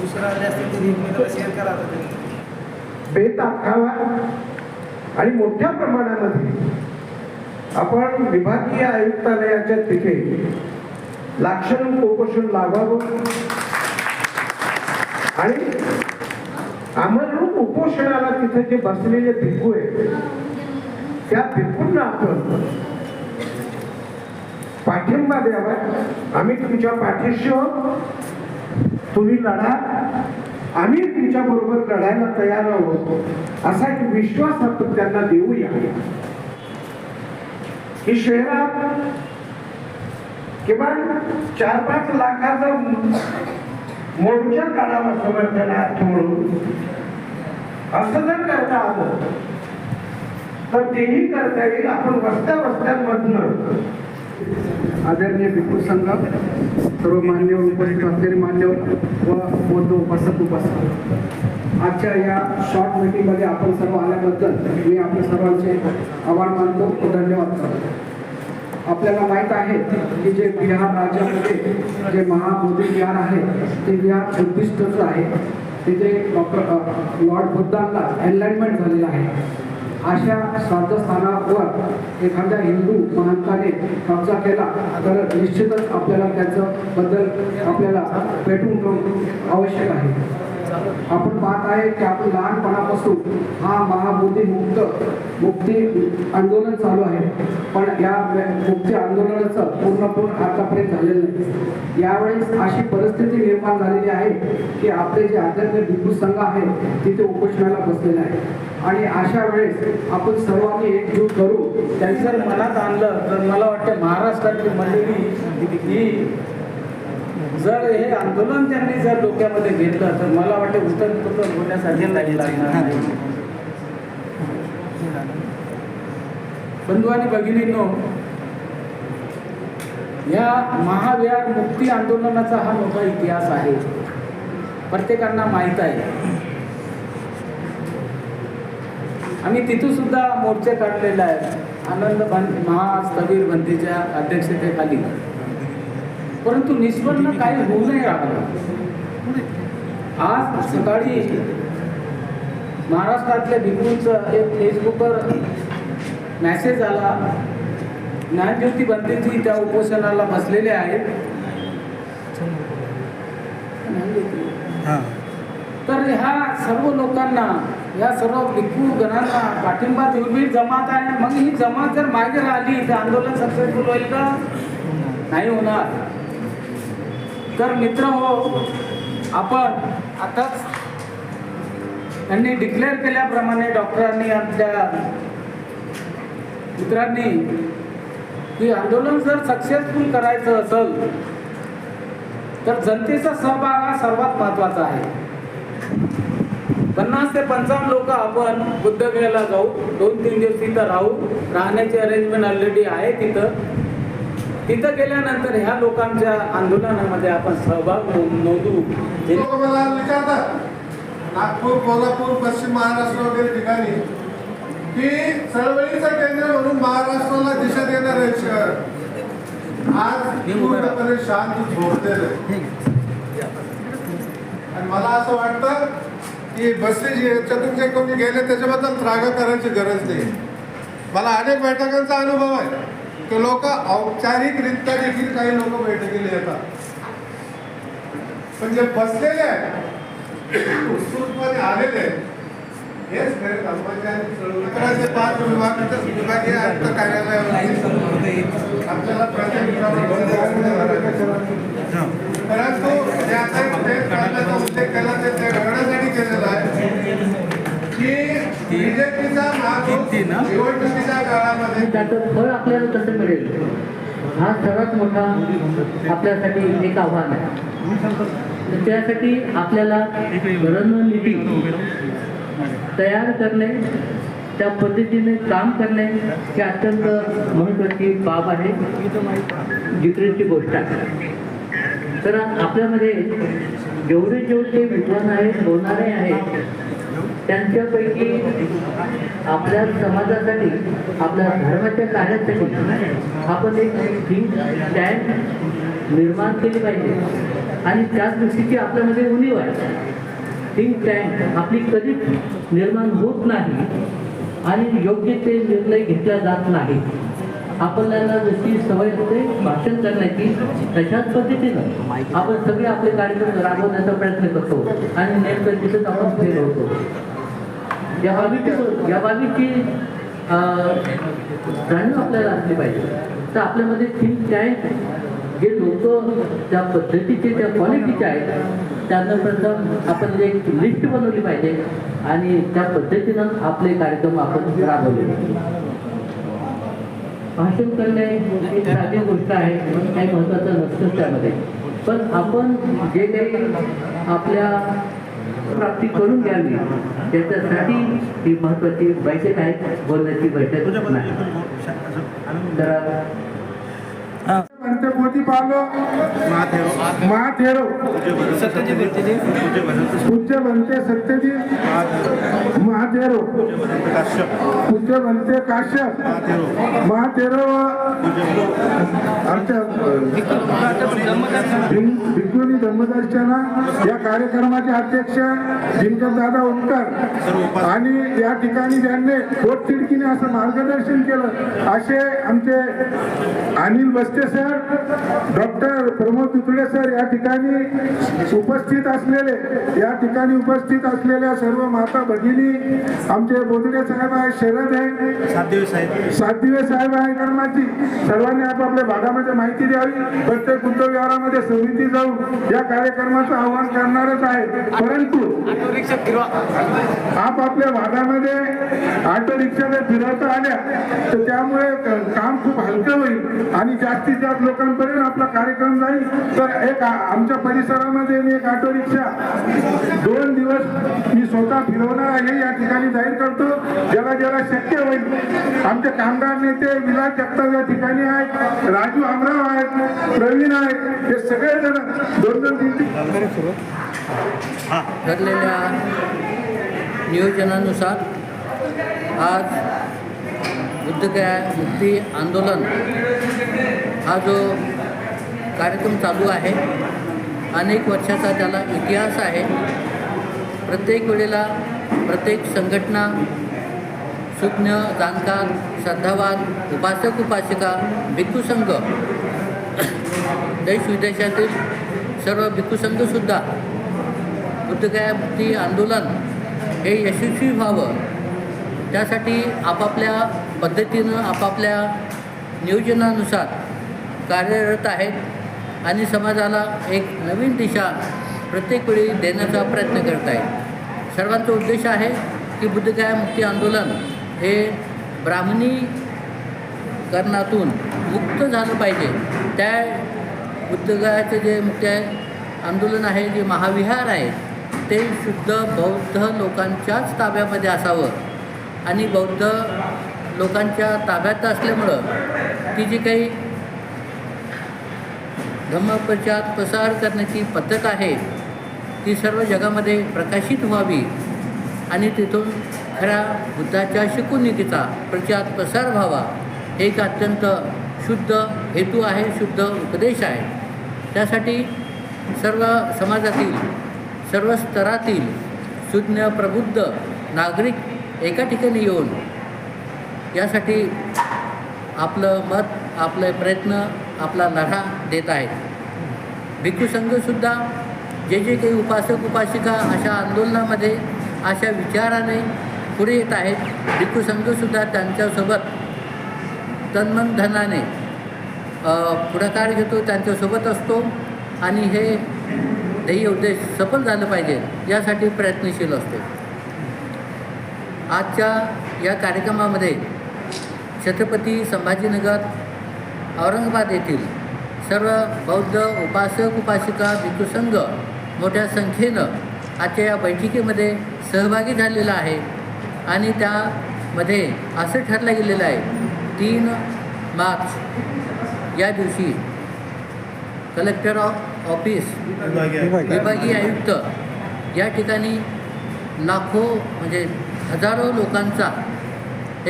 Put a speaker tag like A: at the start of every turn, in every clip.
A: दुसरं आले असतील तरी एकमेकाला शेअर करा
B: बेत आखावा आणि मोठ्या प्रमाणामध्ये आपण विभागीय आयुक्तालयाच्या तिथे लाक्षण कुपोषण लावावं. आणि आम्हाला उपोषणाला तिथे जे बसलेले भिकू आहेत त्या भिकूंना आपण पाठिंबा द्यावा. आम्ही तुमच्या पाठीशी आहोत. तुम्ही लढा आम्ही तुमच्या बरोबर लढायला तयार आहोत. असा एक विश्वास आपण त्यांना देऊया. की शहरात किमान चार पाच लाखाचा मोर्चा काढावा समर्थनार्थ म्हणून. असं जर करता आलं तर तेही करता येईल. आपण वस्त्या वस्त्यांमधनं
C: आदरणीय भिक्खू संघ सर्व मान्यवर उपस्थित असलेले मान्यवर व बौद्ध उपासक उपासक. आजच्या या शॉर्ट मीटिंगमध्ये आपण सर्व आल्याबद्दल मी आपल्या सर्वांचे आभार मानतो व धन्यवाद करतो. आपल्याला माहीत आहे की जे बिहार राज्यामध्ये जे महाबोधी विहार आहे ते विहार बुद्धिस्टचं आहे. तिथे डॉक्टर लॉर्ड बुद्धांना एनलाइनमेंट झालेलं आहे. अशा श्राद्धस्थानावर एखाद्या हिंदू महंताने कब्जा केला तर निश्चितच आपल्याला त्याचं बद्दल आपल्याला पेटून आवश्यक आहे. आपण पाहत आहे की आपण लहानपणापासून हा महाबोधी मुक्त मुक्ती आंदोलन चालू आहे. पण या मुक्ती आंदोलनाचं पूर्णपूर्ण आतापर्यंत झालेलं नाही. यावेळेस अशी परिस्थिती निर्माण झालेली आहे की आपले जे आदरणीय भिक्खू संघ आहे तिथे उपोषणाला बसलेले आहे. आणि अशा वेळेस आपण सर्वांनी एकजूट करू
D: त्यांचं मनात आणलं तर मला वाटतं महाराष्ट्राची मंडळी ही जर हे आंदोलन त्यांनी जर डोक्यामध्ये घेतलं तर मला वाटतं उत्तर लागणार नाही. बंधू आणि भगिनींनो या महाविहार मुक्ती आंदोलनाचा हा मोठा इतिहास आहे. प्रत्येकांना माहीत आहे. आम्ही तिथून सुद्धा मोर्चे काढलेले आहेत. आनंद बन महास्थवीर बंदीच्या अध्यक्षतेखाली. परंतु निष्पन्न काही होऊ नाही राहिलं आज सकाळी महाराष्ट्रातल्या भिकूंचं एक फेसबुकवर मॅसेज आला. ज्ञानज्योती बंदीजी त्या उपोषणाला बसलेले आहेत. तर ह्या सर्व लोकांना या सर्व भिक्खू गणांना पाठिंबा दुर्मिळ जमात आहे. मग ही जमात जर मागे राहिली तर आंदोलन सक्सेसफुल होईल का? नाही होणार. तर मित्र हो आपण आताच त्यांनी डिक्लेअर केल्याप्रमाणे डॉक्टरांनी आपल्या मित्रांनी की आंदोलन जर सक्सेसफुल करायचं असेल तर जनतेचा सहभाग हा सर्वात महत्त्वाचा आहे. पन्नास ते पंचावन्न लोक आपण बुद्धगयाला जाऊ दोन तीन दिवस तिथं राहू राहण्याची अरेंजमेंट ऑलरेडी आहे तिथं. तिथं गेल्यानंतर ह्या लोकांच्या आंदोलनामध्ये आपण सहभाग नोंद- नोंदवू.
E: मला विचारतात. नागपूर कोल्हापूर पश्चिम महाराष्ट्र वगैरे ठिकाणी की चळवळीचं केंद्र म्हणून महाराष्ट्राला दिशा देणार आहे शहर. आज पूर्णपणे शांत झोपलेलं. आहे आणि मला असं वाटतं की बसले जे याच्यातून जे कोणी गेले त्याच्याबद्दल त्रागा करायची गरज नाही. मला अनेक बैठकांचा अनुभव आहे. ते लोक औपचारिकरित्या देखील काही लोक बैठकीला येतात. पण जे बसलेले आहेत उत्स्फूर्तपणे आलेले आहेत हेच खरे कर्मचारी पाच विभागाच्या विभागीय आयुक्त कार्यालयामध्ये आपल्याला परंतु जे आता उल्लेख केला ते घडण्यासाठी केलेला आहे. की
F: त्याचं फळ आपल्याला कसं मिळेल. हा सर्वात मोठा आपल्यासाठी एक आव्हान आहे. तर त्यासाठी आपल्याला रणनीती तयार करणे त्या पद्धतीने काम करणे ही अत्यंत महत्त्वाची बाब आहे. जिकरीची गोष्ट आहे. तर आपल्यामध्ये जेवढे जेवढे विद्वान आहेत बोलणारे आहेत त्यांच्यापैकी आपल्या समाजासाठी आपल्या धर्माच्या कार्यासाठी आपण एक थिंक टँक निर्माण केली पाहिजे. आणि त्याच दृष्टीची आपल्यामध्ये उणीव आहे. थिंक टँक आपली कधीच निर्माण होत नाही आणि योग्य ते निर्णय घेतला जात नाही. आपल्याला जशी सवय होते भाषण करण्याची तशाच पद्धतीनं आपण सगळे आपले कार्यक्रम राबवण्याचा प्रयत्न करतो. आणि नेमकं तिथंच आपण फेल होतो या बाबीची या बाबीची जाणीव आपल्याला असली पाहिजे. तर आपल्यामध्ये थिंक टँक जे लोक त्या पद्धतीचे त्या क्वालिटीचे आहेत त्यांना प्रथम आपण एक लिस्ट बनवली पाहिजे आणि त्या पद्धतीनं आपले कार्यक्रम आपण राबवले भाषण करणे ही साधी गोष्ट आहे काही महत्त्वाचं नसतं त्यामध्ये. पण आपण जे काही आपल्या प्राप्ती करून घ्यावी. त्याच्यासाठी ही महत्त्वाची बैठक आहे. बोलण्याची बैठक नाही. तर
B: म्हणते मोदी पालो महाथेरो पूज्य बनते सत्यजित. महाथेरो पूज्य बनते काश्यप महाथेरो आमच्या भिक्खुनी धर्मदर्शना. या कार्यक्रमाचे अध्यक्ष दिनकर दादा उमकर आणि या ठिकाणी ज्यांनी पोटतिडकीने असं मार्गदर्शन केलं. असे आमचे Anil Baste sir doctor Pramod Dutade sir या ठिकाणी उपस्थित असलेले या ठिकाणी उपस्थित असलेल्या सर्व माता भगिनी आमचे बोधडे साहेब आहे शरद आहे. सात दिवस साहेब आहे कर्माची. सर्वांनी आपापल्या भागामध्ये माहिती द्यावी. प्रत्येक बुद्धविहारामध्ये समिती जाऊन या कार्यक्रमाचं आव्हान करणारच आहे. परंतु आपापल्या भागामध्ये ऑटो रिक्षाने फिरवता आल्या तर त्यामुळे काम खूप हलकं होईल आणि जास्तीत जास्त लोकांपर्यंत आपला कार्यक्रम जाईल. तर एक आमच्या परिसरामध्ये मी एक ऑटो रिक्षा दोन दिवस मी स्वतः फिरवणार आहे या ठिकाणी जाहीर करतो. ज्याला ज्याला शक्य होईल. आमचे कामगार नेते विलास जगताप या ठिकाणी आहेत राजू आमराव आहेत प्रवीण आहेत हे सगळेजण दोन दोन तीन तीन
F: ठरलेल्या नियोजनानुसार आज बुद्धगया मुक्ती आंदोलन हा जो कार्यक्रम चालू आहे अनेक वर्षाचा त्याला इतिहास आहे. प्रत्येक वेळेला प्रत्येक संघटना सुज्ञ जाणकार श्रद्धावान उपासक उपासिका भिक्खू संघ देश विदेशातील सर्व भिक्खू संघसुद्धा बुद्धगया आंदोलन हे यशस्वी व्हावं. त्यासाठी आपापल्या पद्धतीनं आपापल्या नियोजनानुसार कार्यरत आहेत आणि समाजाला एक नवीन दिशा प्रत्येक वेळी देण्याचा प्रयत्न करत आहेत. सर्वांचा उद्देश आहे की बुद्धगया मुक्ती आंदोलन हे ब्राह्मणीकरणातून मुक्त झालं पाहिजे. त्या बुद्धगायाचं जे मुख्य आंदोलन आहे जे महाविहार आहे ते शुद्ध बौद्ध लोकांच्याच ताब्यामध्ये असावं. आणि बौद्ध लोकांच्या ताब्यात असल्यामुळं ती जी काही धम्मप्रचार प्रसार करण्याची पद्धत आहे ती सर्व जगामध्ये प्रकाशित व्हावी. आणि तिथून खऱ्या बुद्धाच्या शिकवणुकीचा प्रचार प्रसार व्हावा हे एक अत्यंत शुद्ध हेतू आहे शुद्ध उपदेश आहे. त्यासाठी सर्व समाजातील सर्व स्तरातील सुज्ञ प्रबुद्ध नागरिक एका ठिकाणी येऊन यासाठी आपलं मत आपले प्रयत्न आपला लढा देत आहेत. भिक्खू संघसुद्धा जे जे काही उपासक उपासिका अशा आंदोलनामध्ये अशा विचाराने पुढे येत आहेत भिक्खू संघसुद्धा त्यांच्यासोबत तन्मन धनाने पुढाकार घेतो त्यांच्यासोबत असतो आणि हे ध्येय उद्देश सफल झालं पाहिजे यासाठी प्रयत्नशील असतो. आजच्या या कार्यक्रमामध्ये छत्रपती संभाजीनगर औरंगाबाद येथील सर्व बौद्ध उपासक उपासिका भिक्खू संघ मोठ्या संख्येनं आजच्या या बैठकीमध्ये सहभागी झालेला आहे आणि त्यामध्ये असं ठरलं गेलेलं आहे तीन मार्च या दिवशी कलेक्टर ऑफ ऑफिस विभागीय आयुक्त या ठिकाणी लाखो म्हणजे हजारो लोकांचा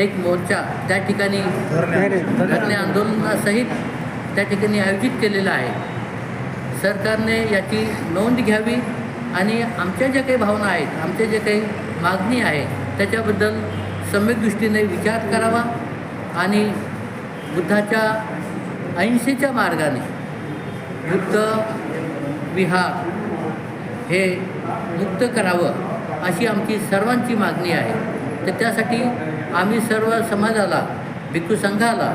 F: एक मोर्चा त्या ठिकाणी धरणे आंदोलनासहित त्या ठिकाणी आयोजित केलेला आहे. सरकारने याची नोंद घ्यावी आणि आमच्या ज्या काही भावना आहेत आमच्या जे काही मागणी आहे त्याच्याबद्दल सम्यक दृष्टीने विचार करावा आणि बुद्धाच्या अहिंसेच्या मार्गाने बुद्ध विहार हे मुक्त करावं अशी आमची सर्वांची मागणी आहे. तर त्यासाठी आम्ही सर्व समाजाला भिक्खू संघाला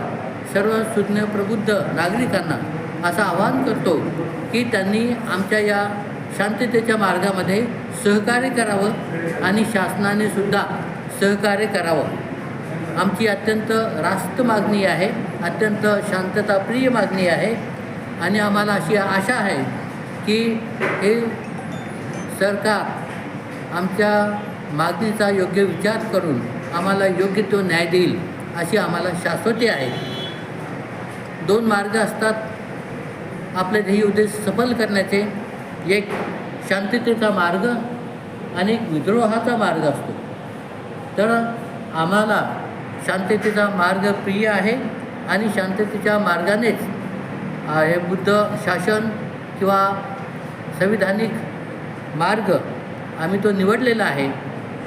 F: सर्व सुज्ञ प्रबुद्ध नागरिकांना असं आवाहन करतो की त्यांनी आमच्या या शांततेच्या मार्गामध्ये सहकार्य करावं आणि शासनाने सुद्धा सहकार्य करावं. आमची अत्यंत रास्त मागणी आहे अत्यंत शांतताप्रिय मागणी आहे आणि आम्हाला अशी आशा आहे की हे सरकार आमच्या मागणीचा योग्य विचार करून आम्हाला योग्य तो न्याय देईल अशी आम्हाला शाश्वती आहे. दोन मार्ग असतात. आपले ध्येय उद्देश सफल करण्याचे. एक शांततेचा मार्ग आणि विद्रोहाचा मार्ग असतो. तर आम्हाला शांततेचा मार्ग प्रिय आहे आणि शांततेच्या मार्गानेच हे बुद्ध शासन किंवा संविधानिक मार्ग आम्ही तो निवडलेला आहे.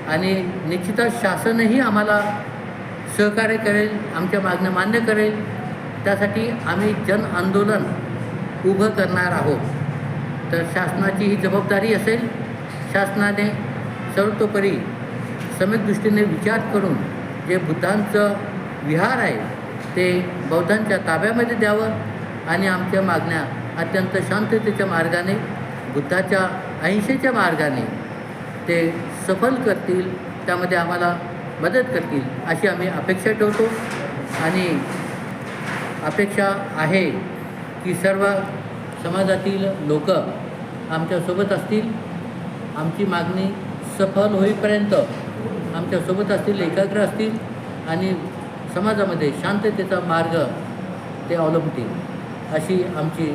F: आणि निश्चितच शासनही आम्हाला सहकार्य करेल आमच्या मागण्या मान्य करेल. त्यासाठी आम्ही जन आंदोलन उभं करणार आहोत. तर शासनाची ही जबाबदारी असेल शासनाने सर्वतोपरी सम्यक दृष्टीने विचार करून जे बुद्धांचं विहार आहे ते बौद्धांच्या ताब्यामध्ये द्यावं आणि आमच्या मागण्या अत्यंत शांततेच्या मार्गाने बुद्धाच्या अहिंसेच्या मार्गाने ते सफल करतील त्यामध्ये आम्हाला मदत करतील अशी आम्ही अपेक्षा ठेवतो. आणि अपेक्षा आहे की सर्व समाजातील लोक आमच्यासोबत असतील. आमची मागणी सफल होईपर्यंत आमच्यासोबत असतील एकाग्र असतील आणि समाजामध्ये शांततेचा मार्ग ते अवलंबतील अशी आमची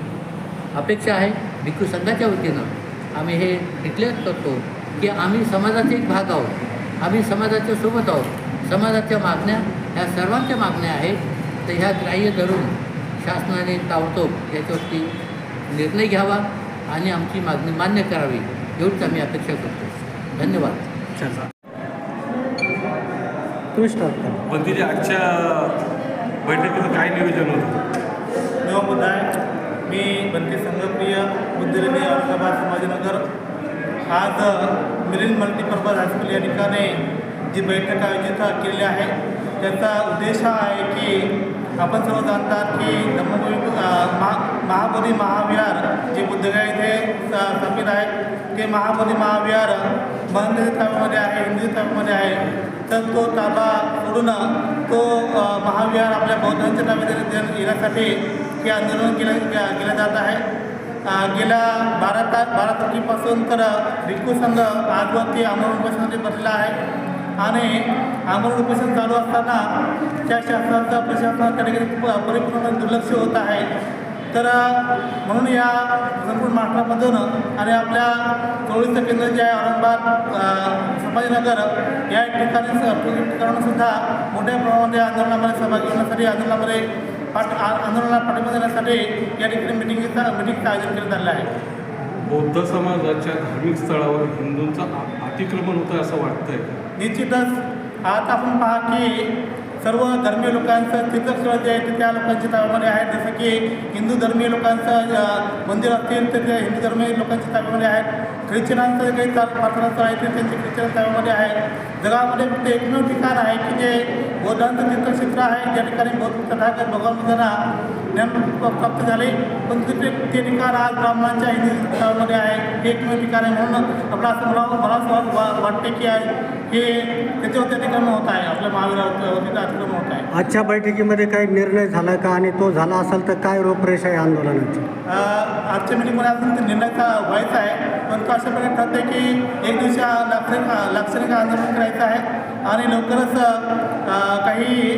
F: अपेक्षा आहे. भिक्खू संघाच्या वतीनं आम्ही हे डिक्लेअर करतो. की आम्ही समाजाचे एक भाग आहोत. आम्ही समाजाच्या सोबत आहोत. समाजाच्या मागण्या ह्या सर्वांच्या मागण्या आहेत. तर ह्या ग्राह्य धरून शासनाने ताबडतोब याच्यावरती निर्णय घ्यावा आणि आमची मागणी मान्य करावी एवढीच आम्ही अपेक्षा करतो. धन्यवाद.
G: बंदीच्या आजच्या बैठकीचं काय नियोजन होतं?
H: नवा मुद्दा आहे. मी बंदी संघप्रिय बुद्धिरेनी औरंगाबाद संभाजीनगर आज मिलिंद मल्टीपर्पज हायस्कूल या ठिकाणी जी बैठक आयोजित केलेली आहे त्याचा उद्देश हा आहे की आपण सर्व जाणतात की धम्मभूमी महा महाबोधी महाविहार जे बुद्धगया इथे स्थापित आहेत ते महाबोधी महाविहार मराठी ताब्यामध्ये आहे हिंदी ताब्यामध्ये आहे. तर तो ताबा सोडून तो महाविहार आपल्या बौद्धांच्या ताब्यात येण्यासाठी हे आंदोलन केलं के- केलं जात आहे. गेल्या बारा तास बारा तारखेपासून तर भिक्खू संघ आजवरती आंदोलन उपोषणामध्ये बसलेला आहे. आणि आंदोलन उपोषण चालू असताना त्या शासनाचा प्रशासनाकडे परिपूर्ण दुर्लक्ष होत आहे. तर म्हणून या संपूर्ण महाराष्ट्रामधून आणि आपल्या चोळीचं केंद्र जे आहे औरंगाबाद संभाजीनगर या ठिकाणी ठिकाणसुद्धा मोठ्या प्रमाणामध्ये आंदोलनामध्ये सहभागी होण्यासाठी आंदोलनामध्ये पाठ आंदोलनाला पाठिंबा देण्यासाठी या ठिकाणी मिटिंगचा मिटिंगचं आयोजन करण्यात आलेलं आहे.
G: बौद्ध समाजाच्या धार्मिक स्थळावर हिंदूंचं अतिक्रमण होतं असं वाटतंय.
H: निश्चितच आता आपण पहा की सर्व धर्मीय लोकांचं तीर्थस्थळ जे आहे ते त्या लोकांच्या ताब्यामध्ये आहे. जसं की हिंदू धर्मीय लोकांचं मंदिर असतील तर ते हिंदू धर्मीय लोकांच्या ताब्यामध्ये आहेत ख्रिश्चनांचं जे काही ता- प्रार्थनास्थळ आहे ते त्यांचे ख्रिश्चन त्यामध्ये आहे. जगामध्ये फक्त एकमेव ठिकाण आहे की जे बौद्धांचं तीर्थक्षेत्र आहे ज्या ठिकाणी बौद्ध तथागत भगवान बुद्धांना ज्ञान प्राप्त झाले. पण तिथे ते ठिकाण आज ब्राह्मणांच्या हिंदी ताब्यामध्ये आहे. हे ठिकाण आहे म्हणून आपलं असं मला मला वाटते की आज हे त्याच्यावरती अतिक्रमण होत आहे. आपल्या महावीरावरती अतिक्रमण होत आहे.
A: आजच्या बैठकीमध्ये काही निर्णय झाला का? आणि तो झाला असेल तर काय रूपरेषा आहे आंदोलनाची?
H: आजच्या मिटिंगमध्ये अजून ते निर्णयाचा व्हायचा आहे. परंतु अशा प्रकारे ठरते की एक दिवशी लाक्षणिक लाक्षणिक आंदोलन करायचं आहे. आणि लवकरच काही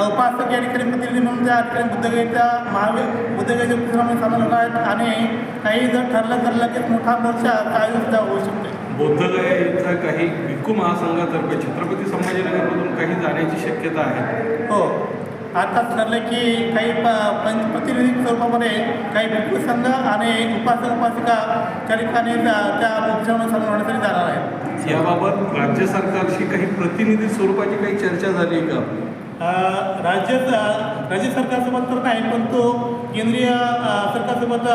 H: उपासक या ठिकाणी प्रतिनिधी म्हणून त्या ठिकाणी बुद्धगयेच्या महावीर बुद्धगयेच्या उपक्रमामध्ये सामील होत आहेत आणि काही जर ठरलं तर लगेच मोठा मोर्चा सुद्धा होऊ शकते
G: बौद्धगया इथं काही भिक्खू महासंघातर्फे छत्रपती संभाजीनगरमधून काही जाण्याची शक्यता आहे.
H: हो. आता ठरलं की काही प प्रतिनिधी स्वरूपामध्ये काही भिक्खू संघ आणि उपासक उपासिका त्या ठिकाणी त्या- त्या उपचार होण्यासाठी जाणार आहे
G: याबाबत राज्य सरकारशी काही प्रतिनिधी स्वरूपाची काही चर्चा झाली आहे का?
H: अ, राज्य राज्य सरकारसोबत तर नाही पण तो केंद्रीय सरकारसोबत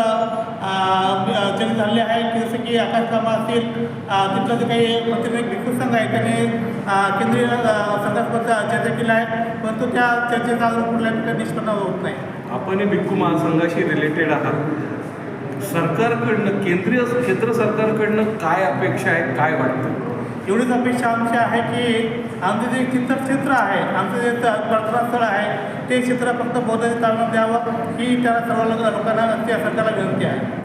H: चर्चा झालेली आहे की जसं की आकाश कामा असतील तिथलं जे काही प्रतिनिधी भिक्खू संघ आहे त्याने केंद्रीय सरकारसोबत चर्चा केली आहे परंतु त्या चर्चेचा कुठल्या प्रकारे निष्पन्न होत नाही.
G: आपण हे भिक्खू महासंघाशी रिलेटेड आहात. सरकारकडनं केंद्रीय केंद्र सरकारकडनं काय अपेक्षा आहे काय वाटतं?
H: एवढीच अपेक्षा आमची आहे की आमचं जे चित्रक्षेत्र आहे आमचं जे प्रार्थनास्थळ आहे ते क्षेत्र फक्त बौद्धाच्या ताब्यात द्यावं ही त्या सर्व लोकांना त्या सरकारला विनंती आहे.